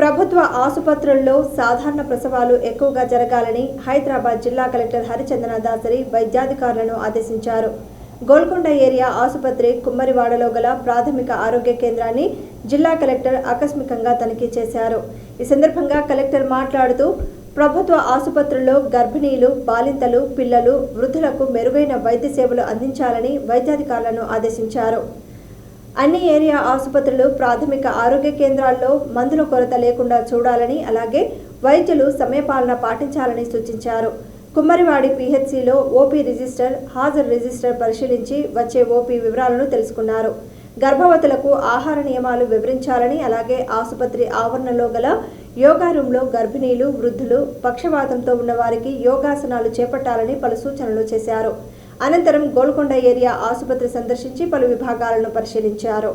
ప్రభుత్వ ఆసుపత్రుల్లో సాధారణ ప్రసవాలు ఎక్కువగా జరగాలని హైదరాబాద్ జిల్లా కలెక్టర్ హరిచందన దాసరి వైద్యాధికారులను ఆదేశించారు. గోల్కొండ ఏరియా ఆసుపత్రి కుమ్మరివాడలో గల ప్రాథమిక ఆరోగ్య కేంద్రాన్ని జిల్లా కలెక్టర్ ఆకస్మికంగా తనిఖీ చేశారు. ఈ సందర్భంగా కలెక్టర్ మాట్లాడుతూ ప్రభుత్వ ఆసుపత్రుల్లో గర్భిణీలు బాలింతలు పిల్లలు వృద్ధులకు మెరుగైన వైద్య సేవలు అందించాలని వైద్యాధికారులను ఆదేశించారు. అన్ని ఏరియా ఆసుపత్రులు ప్రాథమిక ఆరోగ్య కేంద్రాల్లో మందుల కొరత లేకుండా చూడాలని అలాగే వైద్యులు సమయపాలన పాటించాలని సూచించారు. కుమ్మరివాడి పీహెచ్సిలో ఓపీ రిజిస్టర్ హాజరు రిజిస్టర్ పరిశీలించి వచ్చే ఓపీ వివరాలను తెలుసుకున్నారు. గర్భవతులకు ఆహార నియమాలు వివరించాలని అలాగే ఆసుపత్రి ఆవరణలో గల యోగా రూంలో గర్భిణీలు వృద్ధులు పక్షవాతంతో ఉన్నవారికి యోగాసనాలు చేపట్టాలని పలు సూచనలు చేశారు. అనంతరం గోల్కొండ ఏరియా ఆసుపత్రి సందర్శించి పలు విభాగాలను పరిశీలించారు.